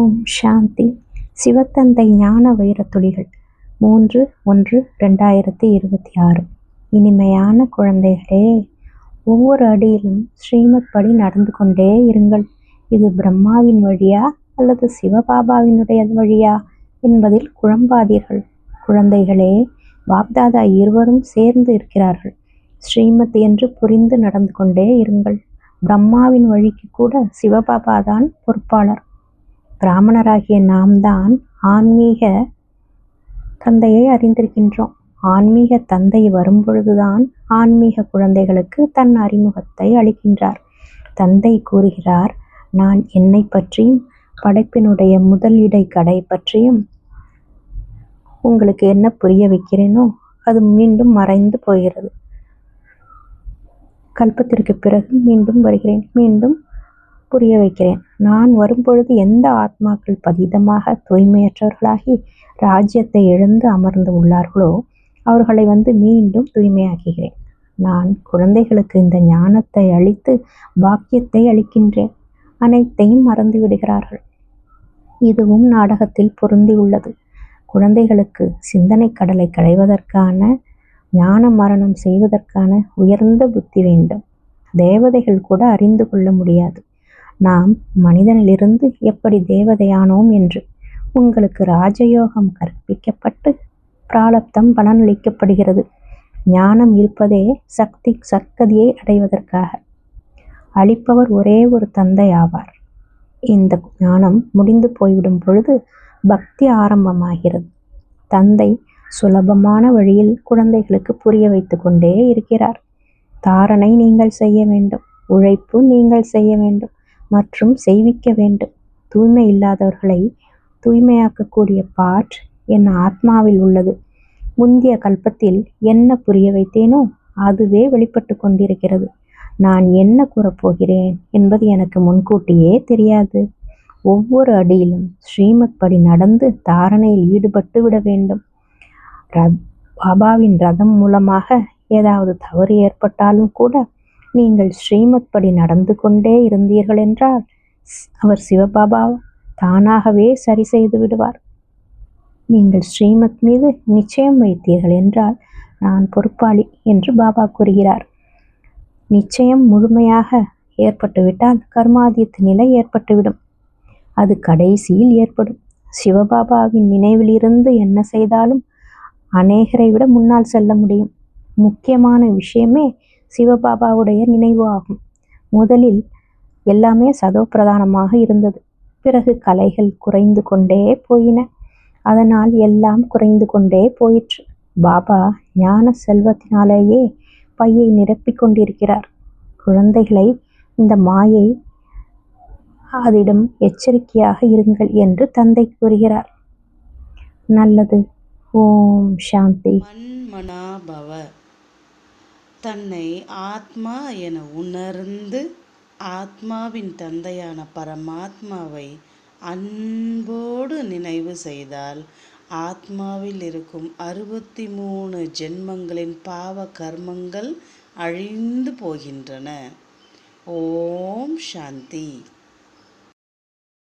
ஓம் சாந்தி. சிவத்தந்தை ஞான வைரத்துளிகள் மூன்று ஒன்று ரெண்டாயிரத்தி இருபத்தி ஆறு. இனிமையான குழந்தைகளே ஒவ்வொரு அடியிலும் ஸ்ரீமத் படி நடந்து கொண்டே இருங்கள். இது பிரம்மாவின் வழியா அல்லது சிவபாபாவினுடைய வழியா என்பதில் குழம்பாதீர்கள். குழந்தைகளே பாப்தாதா இருவரும் சேர்ந்து இருக்கிறார்கள். ஸ்ரீமத் என்று புரிந்து நடந்து கொண்டே இருங்கள். பிரம்மாவின் வழிக்கு கூட சிவபாபா தான் பொறுப்பாளர். பிராமணராகிய நாம் தான் ஆன்மீக தந்தையை அறிந்திருக்கின்றோம். ஆன்மீக தந்தை வரும்பொழுதுதான் ஆன்மீக குழந்தைகளுக்கு தன் அறிமுகத்தை அளிக்கின்றார். தந்தை கூறுகிறார் நான் என்னை பற்றியும் படைப்பினுடைய முதல் கடை பற்றியும் உங்களுக்கு என்ன புரிய வைக்கிறேனோ அது மீண்டும் மறைந்து போகிறது. கல்பத்திற்கு பிறகு மீண்டும் வருகிறேன். மீண்டும் புரிய வைக்கிறேன். நான் வரும்பொழுது எந்த ஆத்மாக்கள் பதீதமாக தூய்மையற்றவர்களாகி ராஜ்யத்தை எழுந்து அமர்ந்து உள்ளார்களோ அவர்களை வந்து மீண்டும் தூய்மையாக்குகிறேன். நான் குழந்தைகளுக்கு இந்த ஞானத்தை அளித்து பாக்கியத்தை அளிக்கின்றேன். அனைத்தையும் மறந்து விடுகிறார்கள். இதுவும் நாடகத்தில் பொருந்தி உள்ளது. குழந்தைகளுக்கு சிந்தனை கடலை களைவதற்கான ஞான மரணம் செய்வதற்கான உயர்ந்த புத்தி வேண்டும். தேவதைகள் கூட அறிந்து கொள்ள முடியாது. நாம் மனிதனிலிருந்து எப்படி தேவதையானோம் என்று உங்களுக்கு ராஜயோகம் கற்பிக்கப்பட்டு பிராலப்தம் பலனளிக்கப்படுகிறது. ஞானம் இருப்பதே சக்தி சர்க்கதியை அடைவதற்காக. அளிப்பவர் ஒரே ஒரு தந்தை ஆவார் இந்த ஞானம் முடிந்து போய்விடும் பொழுது பக்தி ஆரம்பமாகிறது. தந்தை சுலபமான வழியில் குழந்தைகளுக்கு புரிய வைத்து கொண்டே இருக்கிறார். தாரணை நீங்கள் செய்ய வேண்டும். உழைப்பு நீங்கள் செய்ய வேண்டும். மற்றும் செய்விக்க வேண்டும். தூய்மை இல்லாதவர்களை தூய்மையாக்கக்கூடிய பாட் என் ஆத்மாவில் உள்ளது. முந்திய கல்பத்தில் என்ன புரிய வைத்தேனோ அதுவே வெளிப்பட்டு கொண்டிருக்கிறது. நான் என்ன கூறப்போகிறேன் என்பது எனக்கு முன்கூட்டியே தெரியாது. ஒவ்வொரு அடியிலும் ஸ்ரீமத் படி நடந்து தாரணையில் ஈடுபட்டு விட வேண்டும். ரத் பாபாவின் ரதம் மூலமாக ஏதாவது தவறு ஏற்பட்டாலும் கூட நீங்கள் ஸ்ரீமத் படி நடந்து கொண்டே இருந்தீர்கள் என்றால் அவர் சிவபாபா தானாகவே சரி செய்து விடுவார். நீங்கள் ஸ்ரீமத் மீது நிச்சயம் வைத்தீர்கள் என்றால் நான் பொறுப்பாளி என்று பாபா கூறுகிறார். நிச்சயம் முழுமையாக ஏற்பட்டுவிட்டால் கர்மாதித்த நிலை ஏற்பட்டுவிடும். அது கடைசியில் ஏற்படும். சிவபாபாவின் நினைவிலிருந்து என்ன செய்தாலும் அநேகரை விட முன்னால் செல்ல முடியும். முக்கியமான விஷயமே சிவபாபாவுடைய நினைவு ஆகும். முதலில் எல்லாமே சதோப்பிரதானமாக இருந்தது. பிறகு கலைகள் குறைந்து கொண்டே போயின. அதனால் எல்லாம் குறைந்து கொண்டே போயிற்று. பாபா ஞான செல்வத்தினாலேயே பையை நிரப்பிக் கொண்டிருக்கிறார். குழந்தைகளை இந்த மாயை அதிடம் எச்சரிக்கையாக இருங்கள் என்று தந்தை கூறுகிறார். நல்லது. ஓம் சாந்தி. மன்மனாபவ. தன்னை ஆத்மா என உணர்ந்து ஆத்மாவின் தந்தையான பரமாத்மாவை அன்போடு நினைவு செய்தால் ஆத்மாவில் இருக்கும் அறுபத்தி மூணு ஜென்மங்களின் பாவ கர்மங்கள் அழிந்து போகின்றன. ஓம் சாந்தி.